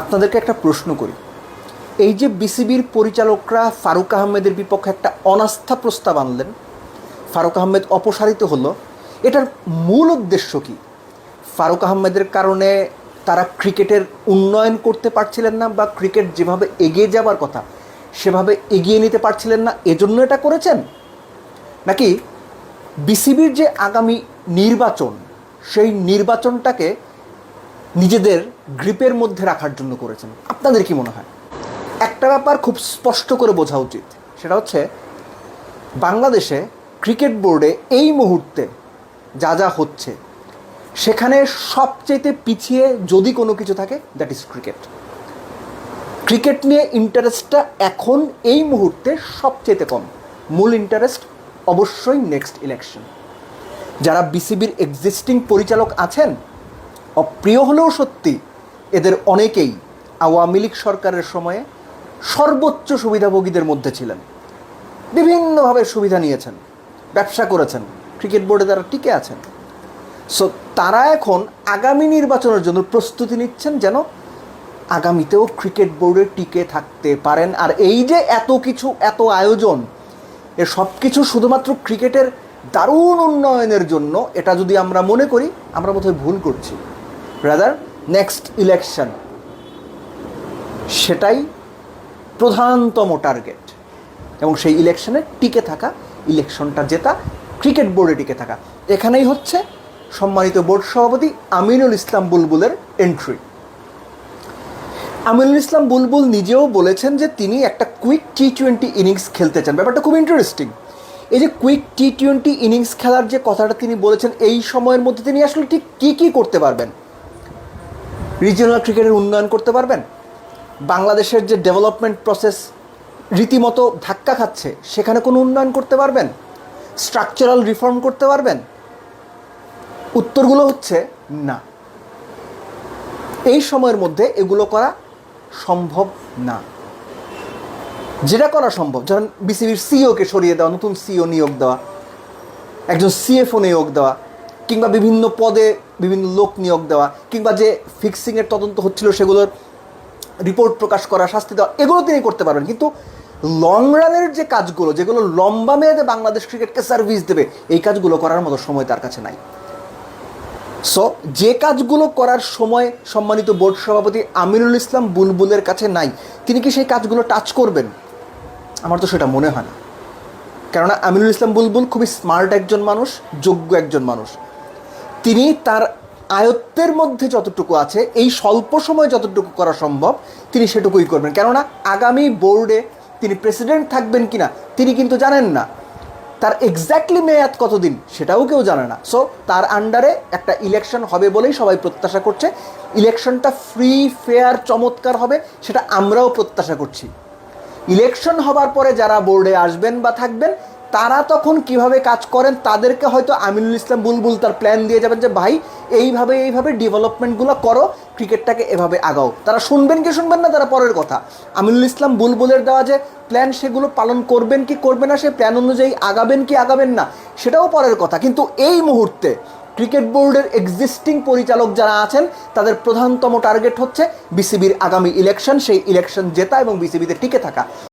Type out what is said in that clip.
আপনাদেরকে একটা প্রশ্ন করি। এই যে বিসিবির পরিচালকরা ফারুক আহমেদের বিপক্ষে একটা অনাস্থা প্রস্তাব আনলেন, ফারুক আহমেদ অপসারিত হলো, এটার মূল উদ্দেশ্য কি? ফারুক আহমেদের কারণে তারা ক্রিকেটের উন্নয়ন করতে পারছিলেন না বা ক্রিকেট যেভাবে এগিয়ে যাবার কথা, সেভাবে এগিয়ে নিতে পারছিলেন না, এজন্য এটা করেছেন? নাকি বিসিবির যে আগামী নির্বাচন, সেই নির্বাচনটাকে নিজেদের গ্রিপের মধ্যে রাখার জন্য করেছেন। আপনাদের কি মনে হয়? একটা ব্যাপার খুব স্পষ্ট করে বোঝা উচিত, সেটা হচ্ছে বাংলাদেশে ক্রিকেট বোর্ডে এই মুহূর্তে যা যা হচ্ছে, সেখানে সবচেয়ে পিছিয়ে যদি কোনো কিছু থাকে দ্যাট ইজ ক্রিকেট ক্রিকেট নিয়ে ইন্টারেস্টটা এখন এই মুহূর্তে সবচেয়ে কম। মূল ইন্টারেস্ট অবশ্যই নেক্সট ইলেকশন যারা বিসিবির এক্সিস্টিং পরিচালক আছেন অপ্রিয় হলেও সত্যি, এদের অনেকেই আওয়ামী লীগ সরকারের সময়ে সর্বোচ্চ সুবিধাভোগীদের মধ্যে ছিলেন। বিভিন্নভাবে সুবিধা নিয়েছেন, ব্যবসা করেছেন, ক্রিকেট বোর্ডে তারা টিকে আছেন। সো তারা এখন আগামী নির্বাচনের জন্য প্রস্তুতি নিচ্ছেন যেন আগামীতেও ক্রিকেট বোর্ডে টিকে থাকতে পারেন। আর এই যে এত কিছু, এত আয়োজন, এ সব কিছু শুধুমাত্র ক্রিকেটের দারুণ উন্নয়নের জন্য, এটা যদি আমরা মনে করি, আমরা বোধহয় ভুল করছি। রাদার নেক্সট ইলেকশন সেটাই প্রধানতম টার্গেট এবং সেই ইলেকশনে টিকে থাকা ইলেকশনটা জেতা ক্রিকেট বোর্ডে টিকে থাকা। এখানেই হচ্ছে সম্মানিত বোর্ড সভাপতি আমিনুল ইসলাম বুলবুলের এন্ট্রি আমিনুল ইসলাম বুলবুল নিজেও বলেছেন যে তিনি একটা কুইক টি টোয়েন্টি ইনিংস খেলতে চান। ব্যাপারটা খুব ইন্টারেস্টিং এই যে কুইক টি টোয়েন্টি ইনিংস খেলার যে কথাটা তিনি বলেছেন, এই সময়ের মধ্যে তিনি আসলে ঠিক কী কী করতে পারবেন? রিজিওনাল ক্রিকেটের উন্নয়ন করতে পারবেন? বাংলাদেশের যে ডেভেলপমেন্ট প্রসেস রীতিমতো ধাক্কা খাচ্ছে, সেখানে কোনো উন্নয়ন করতে পারবেন? স্ট্রাকচারাল রিফর্ম করতে পারবেন? উত্তরগুলো হচ্ছে না। এই সময়ের মধ্যে এগুলো করা সম্ভব না। যেটা করা সম্ভব, যেমন বিসিবির সিওকে সরিয়ে দেওয়া, নতুন সিও নিয়োগ দেওয়া, একজন সিএফও নিয়োগ দেওয়া কিংবা বিভিন্ন পদে বিভিন্ন লোক নিয়োগ দেওয়া, কিংবা যে ফিক্সিংয়ের তদন্ত হচ্ছিল সেগুলোর রিপোর্ট প্রকাশ করা, শাস্তি দেওয়া, এগুলো তিনি করতে পারবেন। কিন্তু লং রানের যে কাজগুলো, যেগুলো লম্বা মেয়াদে বাংলাদেশ ক্রিকেটকে সার্ভিস দেবে, এই কাজগুলো করার মতো সময় তার কাছে নাই। সো যে কাজগুলো করার সময় সম্মানিত বোর্ড সভাপতি আমিনুল ইসলাম বুলবুলের কাছে নাই, তিনি কি সেই কাজগুলো টাচ করবেন? আমার তো সেটা মনে হয় না। কেননা আমিনুল ইসলাম বুলবুল খুবই স্মার্ট একজন মানুষ, যোগ্য একজন মানুষ। তিনি তার আয়ত্তের মধ্যে যতটুকু আছে, এই স্বল্প সময় যতটুকু করা সম্ভব, তিনি সেটুকুই করবেন। কেননা, আগামী বোর্ডে তিনি প্রেসিডেন্ট থাকবেন কিনা, তিনি কিন্তু জানেন না। তার এক্স্যাক্টলি মেয়াদ কতদিন, সেটাও কেউ জানে না। সো তার আন্ডারে একটা ইলেকশন হবে বলেই সবাই প্রত্যাশা করছে। ইলেকশনটা ফ্রি, ফেয়ার, চমৎকার হবে, সেটা আমরাও প্রত্যাশা করছি। ইলেকশন হবার পরে যারা বোর্ডে আসবেন বা থাকবেন তারা তখন কীভাবে কাজ করেন, তাদেরকে হয়তো আমিনুল ইসলাম বুলবুল তার প্ল্যান দিয়ে যাবেন যে, ভাই, এইভাবে এইভাবে ডেভেলপমেন্টগুলো করো ক্রিকেটটাকে এভাবে আগাও। তারা শুনবেন কি শুনবেন না, তারা পরের কথা। আমিনুল ইসলাম বুলবুলের দেওয়া যে প্ল্যান সেগুলো পালন করবেন কি করবেন না সেই প্ল্যান অনুযায়ী আগাবেন কি আগাবেন না, সেটাও পরের কথা। কিন্তু এই মুহূর্তে ক্রিকেট বোর্ডের এক্সিস্টিং পরিচালক যারা আছেন, তাদের প্রধানতম টার্গেট হচ্ছে বিসিবির আগামী ইলেকশন সেই ইলেকশন জেতা এবং বিসিবিতে টিকে থাকা।